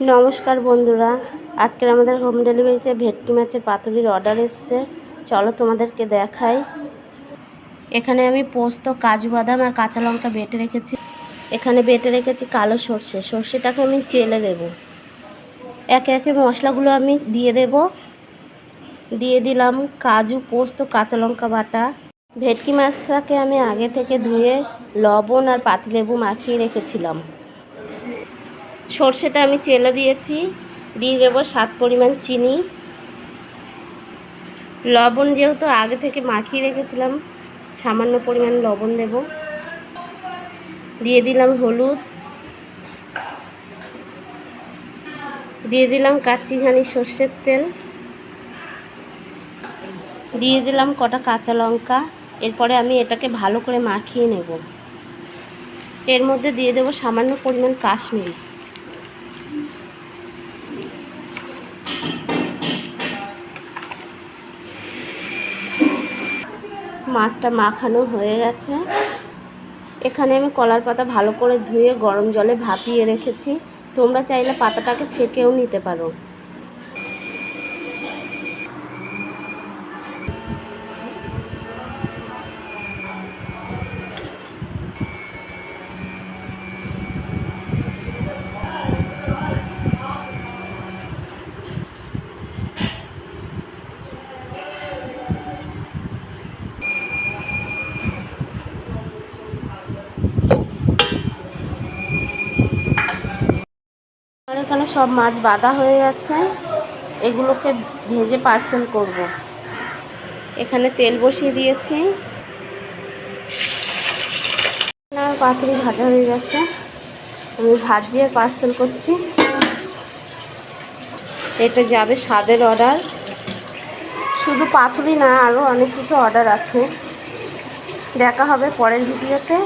নমস্কার বন্ধুরা, আজকের আমাদের হোম ডেলিভারিতে ভেটকি মাছের পাতুরির অর্ডার এসছে। চলো তোমাদেরকে দেখাই। এখানে আমি পোস্ত, কাজু বাদাম আর কাঁচা লঙ্কা বেটে রেখেছি। এখানে বেটে রেখেছি কালো সর্ষে। সর্ষেটাকে আমি চেলে দেব। একে একে মশলাগুলো আমি দিয়ে দেব। দিয়ে দিলাম কাজু, পোস্ত, কাঁচা লঙ্কা বাটা। ভেটকি মাছটাকে আমি আগে থেকে ধুয়ে লবণ আর পাতিলেবু মাখিয়ে রেখেছিলাম। সর্ষেটা আমি চেলে দিয়েছি। দিয়ে দেবো সাত পরিমাণ চিনি। লবণ যেহেতু আগে থেকে মাখিয়ে রেখেছিলাম, সামান্য পরিমাণ লবণ দেব। দিয়ে দিলাম হলুদ। দিয়ে দিলাম কাচ্চিঘানি সর্ষের তেল। দিয়ে দিলাম কটা কাঁচা লঙ্কা। এরপরে আমি এটাকে ভালো করে মাখিয়ে নেব। এর মধ্যে দিয়ে দেবো সামান্য পরিমাণ কাশ্মীরি। মাছটা মাখানো হয়ে গেছে। এখানে আমি কলার পাতা ভালো করে ধুয়ে গরম জলে ভাপিয়ে রেখেছি। তোমরা চাইলে পাতাটাকে ছেঁকেও নিতে পারো। এখানে সব মাছ বাঁধা হয়ে গেছে। এগুলোকে ভেজে পার্সেল করব। এখানে তেল বসিয়ে দিয়েছি। পাতুরি ভাজা হয়ে গেছে। আমি ভাজিয়ে পার্সেল করছি। এটা যাবে স্বাদের অর্ডার। শুধু পাতুরি না আরও অনেক কিছু অর্ডার আছে। দেখা হবে পরের ভিডিওতে।